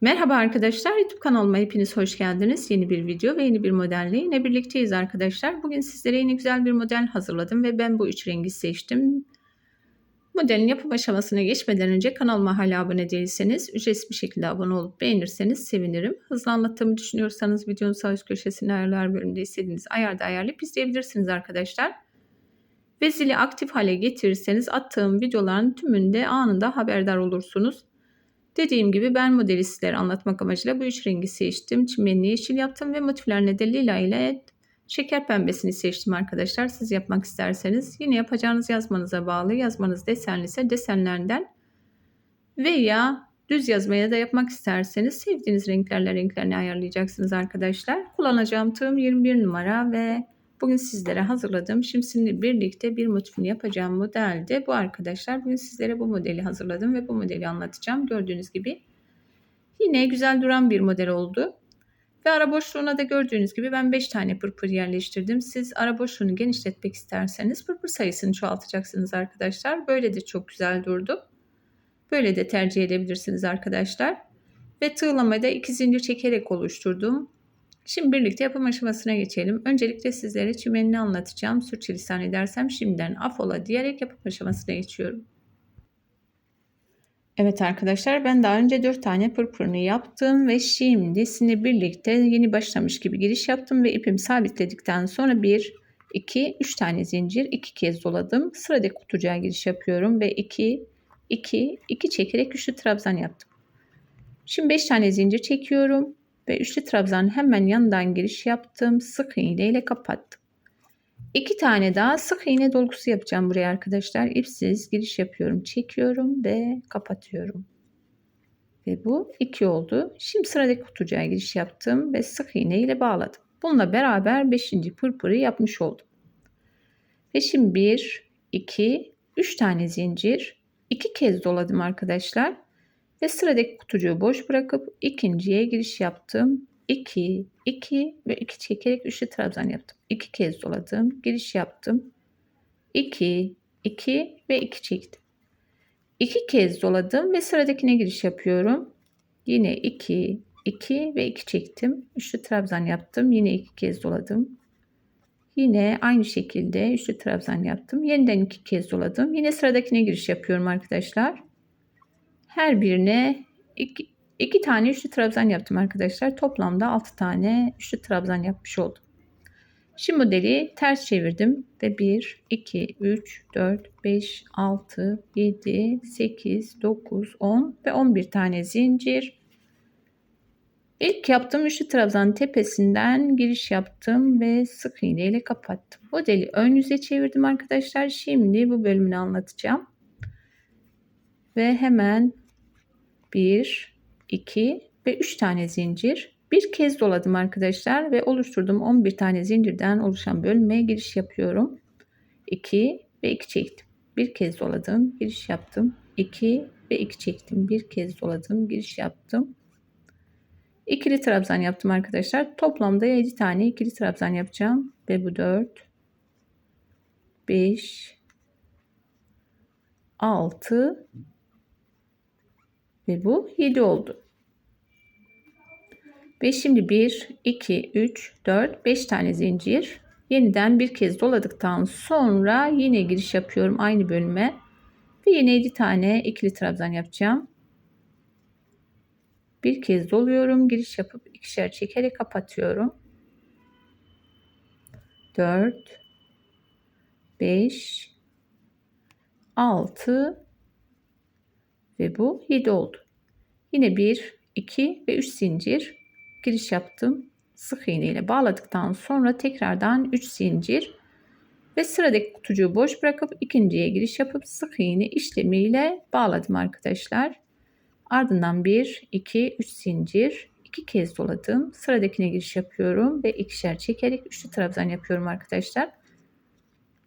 Merhaba arkadaşlar, YouTube kanalıma hepiniz hoş geldiniz. Yeni bir video ve yeni bir modelle yine birlikteyiz arkadaşlar. Bugün sizlere yeni güzel bir model hazırladım ve ben bu üç rengi seçtim. Modelin yapım aşamasına geçmeden önce kanalıma hala abone değilseniz ücretsiz bir şekilde abone olup beğenirseniz sevinirim. Hızlı anlattığımı düşünüyorsanız videonun sağ üst köşesinde ayarlar bölümünde istediğiniz ayarda ayarlayıp izleyebilirsiniz arkadaşlar. Ve zili aktif hale getirirseniz attığım videoların tümünde anında haberdar olursunuz. Dediğim gibi ben modeli sizlere anlatmak amacıyla bu üç rengi seçtim. Çimenli yeşil yaptım ve motiflerine de lila ile şeker pembesini seçtim arkadaşlar. Siz yapmak isterseniz yine yapacağınız yazmanıza bağlı. Yazmanız desenli ise desenlerden veya düz yazmaya da yapmak isterseniz sevdiğiniz renklerle renklerini ayarlayacaksınız arkadaşlar. Kullanacağım tığım 21 numara ve Bugün sizlere hazırladığım şimdi birlikte bir motifini yapacağım modelde bu arkadaşlar. Bugün sizlere bu modeli hazırladım ve bu modeli anlatacağım. Gördüğünüz gibi yine güzel duran bir model oldu. Ve ara boşluğuna da gördüğünüz gibi ben 5 tane pırpır yerleştirdim. Siz ara boşluğunu genişletmek isterseniz pırpır sayısını çoğaltacaksınız arkadaşlar. Böyle de çok güzel durdu. Böyle de tercih edebilirsiniz arkadaşlar. Ve tığlamayı da iki zincir çekerek oluşturdum. Şimdi birlikte yapım aşamasına geçelim. Öncelikle sizlere çimenini anlatacağım. Sürçülisan edersem şimdiden afola diyerek yapım aşamasına geçiyorum. Evet arkadaşlar ben daha önce 4 tane pırpırını yaptım ve şimdi sizinle birlikte yeni başlamış gibi giriş yaptım ve ipimi sabitledikten sonra 1, 2, 3 tane zincir 2 kez doladım. Sıradaki kutucuğa giriş yapıyorum ve 2, 2, 2 çekerek üçlü trabzan yaptım. Şimdi 5 tane zincir çekiyorum ve üçlü trabzanın hemen yanından giriş yaptım. Sık iğne ile kapattım. İki tane daha sık iğne dolgusu yapacağım buraya arkadaşlar. İpsiz giriş yapıyorum, çekiyorum ve kapatıyorum. Ve bu iki oldu. Şimdi sıradaki kutucuğa giriş yaptım ve sık iğne ile bağladım. Bununla beraber beşinci pırpırı yapmış oldum. Ve şimdi bir, iki, üç tane zincir, iki kez doladım arkadaşlar. Ve sıradaki kutucuğu boş bırakıp ikinciye giriş yaptım. 2, 2 ve 2 çekerek üçlü trabzan yaptım. 2 kez doladım. Giriş yaptım. 2, 2 ve 2 çektim. 2 kez doladım ve sıradakine giriş yapıyorum. Yine 2, 2 ve 2 çektim. Üçlü trabzan yaptım. Yine 2 kez doladım. Yine aynı şekilde üçlü trabzan yaptım. Yeniden 2 kez doladım. Yine sıradakine giriş yapıyorum arkadaşlar. Her birine iki, iki tane üçlü trabzan yaptım arkadaşlar. Toplamda 6 tane üçlü trabzan yapmış oldum. Şimdi modeli ters çevirdim ve 1, 2, 3, 4, 5, 6, 7, 8, 9, 10 ve 11 tane zincir. İlk yaptığım üçlü trabzanın tepesinden giriş yaptım ve sık iğne ile kapattım. Modeli ön yüze çevirdim arkadaşlar. Şimdi bu bölümünü anlatacağım. Ve hemen 1, 2 ve 3 tane zincir. Bir kez doladım arkadaşlar ve oluşturduğum 11 tane zincirden oluşan bölmeye giriş yapıyorum. 2 ve 2 çektim. Bir kez doladım, giriş yaptım. 2 ve 2 çektim. Bir kez doladım, giriş yaptım. İkili trabzan yaptım arkadaşlar. Toplamda 7 tane ikili trabzan yapacağım. Ve bu 4 5 6 ve bu 7 oldu. Ve şimdi 1, 2, 3, 4, 5 tane zincir. Yeniden bir kez doladıktan sonra yine giriş yapıyorum aynı bölüme. Ve yine 7 tane ikili trabzan yapacağım. Bir kez doluyorum. Giriş yapıp ikişer çekerek kapatıyorum. 4 5 6 ve bu 7 oldu. Yine 1, 2 ve 3 zincir giriş yaptım. Sık iğne ile bağladıktan sonra tekrardan 3 zincir ve sıradaki kutucuğu boş bırakıp ikinciye giriş yapıp sık iğne işlemiyle bağladım arkadaşlar. Ardından 1, 2, 3 zincir 2 kez doladım. Sıradakine giriş yapıyorum ve ikişer çekerek üçlü trabzan yapıyorum arkadaşlar.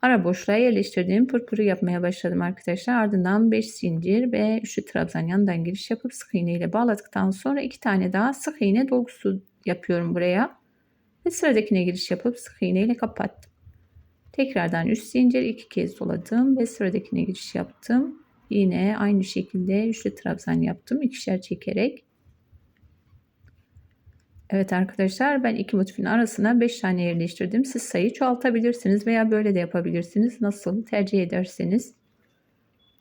Ara boşluğa yerleştirdiğim pırpırı yapmaya başladım arkadaşlar. Ardından 5 zincir ve üçlü trabzan yanından giriş yapıp sık iğne ile bağladıktan sonra 2 tane daha sık iğne dolgusu yapıyorum buraya. Ve sıradakine giriş yapıp sık iğne ile kapattım. Tekrardan 3 zincir 2 kez doladım ve sıradakine giriş yaptım. Yine aynı şekilde üçlü trabzan yaptım. ikişer çekerek. Evet arkadaşlar ben iki motifin arasına 5 tane yerleştirdim. Siz sayı çoğaltabilirsiniz veya böyle de yapabilirsiniz. Nasıl tercih ederseniz.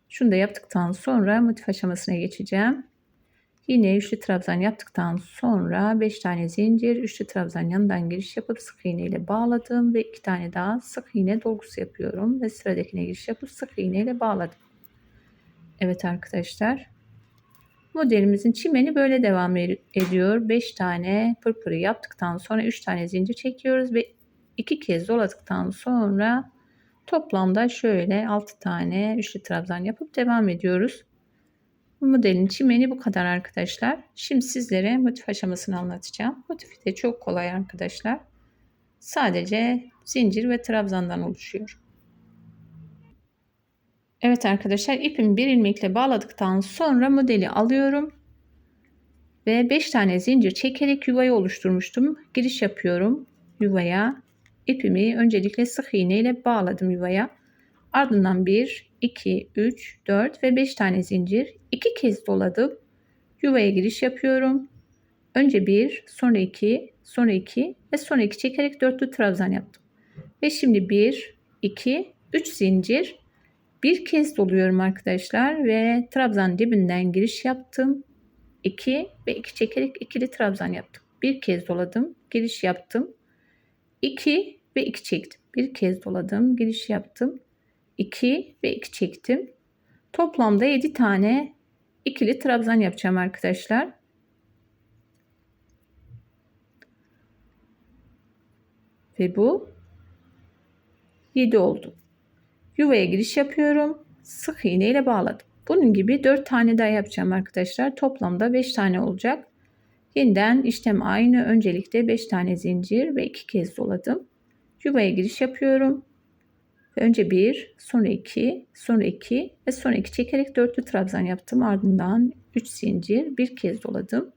Şunu da yaptıktan sonra motif aşamasına geçeceğim. Yine üçlü trabzan yaptıktan sonra 5 tane zincir, üçlü trabzan yanından giriş yapıp sık iğne ile bağladım ve 2 tane daha sık iğne dolgusu yapıyorum ve sıradakine giriş yapıp sık iğne ile bağladım. Evet arkadaşlar. Modelimizin çimeni böyle devam ediyor. 5 tane pırpırı yaptıktan sonra 3 tane zincir çekiyoruz ve 2 kez doladıktan sonra toplamda şöyle 6 tane üçlü trabzan yapıp devam ediyoruz. Modelin çimeni bu kadar arkadaşlar. Şimdi sizlere motif aşamasını anlatacağım. Motifi de çok kolay arkadaşlar. Sadece zincir ve trabzandan oluşuyor. Evet arkadaşlar ipimi bir ilmekle bağladıktan sonra modeli alıyorum. Ve 5 tane zincir çekerek yuvayı oluşturmuştum. Giriş yapıyorum yuvaya. İpimi öncelikle sık iğne ile bağladım yuvaya. Ardından 1, 2, 3, 4 ve 5 tane zincir. 2 kez doladım. Yuvaya giriş yapıyorum. Önce 1, sonra 2, sonra 2 ve sonra 2 çekerek dörtlü trabzan yaptım. Ve şimdi 1, 2, 3 zincir. Bir kez doluyorum arkadaşlar ve trabzan dibinden giriş yaptım. 2 ve 2 çekerek ikili trabzan yaptım. Bir kez doladım, giriş yaptım. 2 ve 2 çektim. Bir kez doladım, giriş yaptım. 2 ve 2 çektim. Toplamda 7 tane ikili trabzan yapacağım arkadaşlar. Ve bu 7 oldu. Yuvaya giriş yapıyorum. Sık iğne ile bağladım. Bunun gibi 4 tane daha yapacağım arkadaşlar. Toplamda 5 tane olacak. Yeniden işlem aynı. Öncelikle 5 tane zincir ve 2 kez doladım. Yuvaya giriş yapıyorum. Önce 1, sonra 2, sonra 2 ve sonra 2 çekerek dörtlü trabzan yaptım. Ardından 3 zincir, bir kez doladım.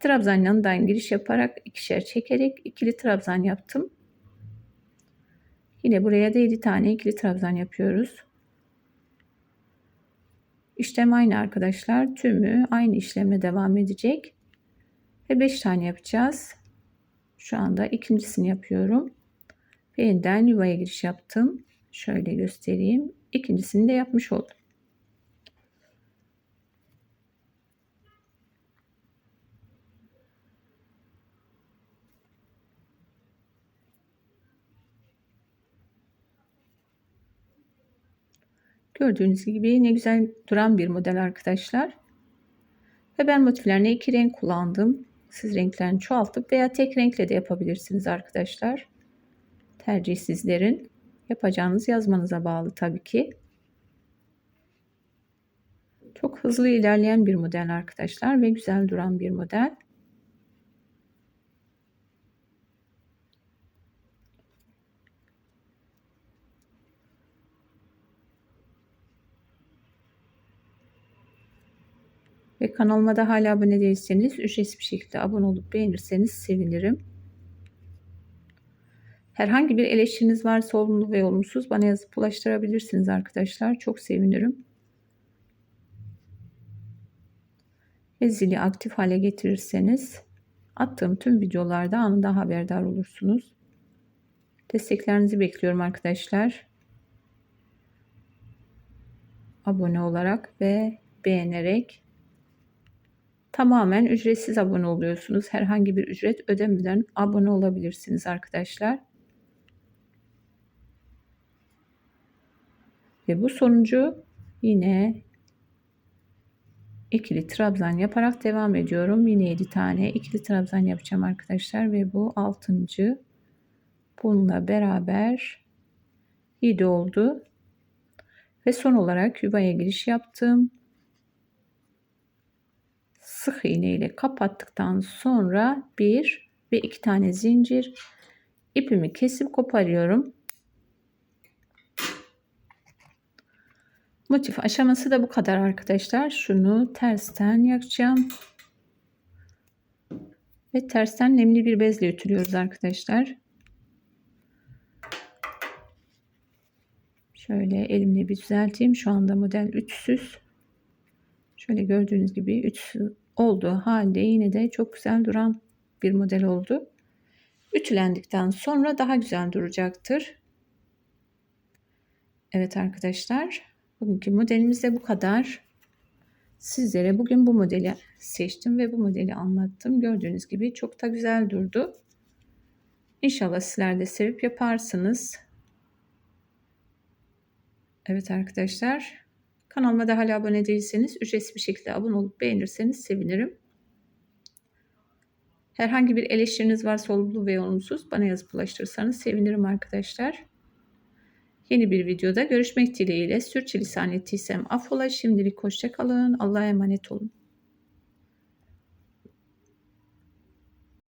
Trabzan yanından giriş yaparak ikişer çekerek ikili trabzan yaptım. Yine buraya da 7 tane ikili trabzan yapıyoruz. İşlem aynı arkadaşlar. Tümü aynı işlemle devam edecek. Ve 5 tane yapacağız. Şu anda ikincisini yapıyorum. Yeniden yuvaya giriş yaptım. Şöyle göstereyim. İkincisini de yapmış oldum. Gördüğünüz gibi ne güzel duran bir model arkadaşlar. Ve ben motiflerine iki renk kullandım. Siz renklerini çoğaltıp veya tek renkle de yapabilirsiniz arkadaşlar. Tercih sizlerin. Yapacağınız yazmanıza bağlı tabii ki. Çok hızlı ilerleyen bir model arkadaşlar ve güzel duran bir model. Ve kanalıma da hala abone değilseniz ücretsiz bir şekilde abone olup beğenirseniz sevinirim. Herhangi bir eleştiriniz varsa olumlu ve olumsuz bana yazıp ulaştırabilirsiniz arkadaşlar. Çok sevinirim. Ve zili aktif hale getirirseniz attığım tüm videolarda anında haberdar olursunuz. Desteklerinizi bekliyorum arkadaşlar. Abone olarak ve beğenerek Tamamen ücretsiz abone oluyorsunuz. Herhangi bir ücret ödemeden abone olabilirsiniz arkadaşlar. Ve bu sonucu yine ikili trabzan yaparak devam ediyorum. Yine 7 tane ikili trabzan yapacağım arkadaşlar ve bu 6. bununla beraber 7 oldu. Ve son olarak yuvaya giriş yaptım sık iğne ile kapattıktan sonra bir ve iki tane zincir ipimi kesip koparıyorum. Motif aşaması da bu kadar arkadaşlar. Şunu tersten yakacağım. Ve tersten nemli bir bezle ütülüyoruz arkadaşlar. Şöyle elimle bir düzelteyim. Şu anda model ütüsüz. Şöyle gördüğünüz gibi ütüsüz olduğu halde yine de çok güzel duran bir model oldu. Ütülendikten sonra daha güzel duracaktır. Evet arkadaşlar, bugünkü modelimiz de bu kadar. Sizlere bugün bu modeli seçtim ve bu modeli anlattım. Gördüğünüz gibi çok da güzel durdu. İnşallah sizler de sevip yaparsınız. Evet arkadaşlar, kanalıma da hala abone değilseniz ücretsiz bir şekilde abone olup beğenirseniz sevinirim. Herhangi bir eleştiriniz varsa olumlu ve olumsuz bana yazıp ulaştırırsanız sevinirim arkadaşlar. Yeni bir videoda görüşmek dileğiyle sürçülisan ettiysem affola. Şimdilik hoşçakalın. Allah'a emanet olun.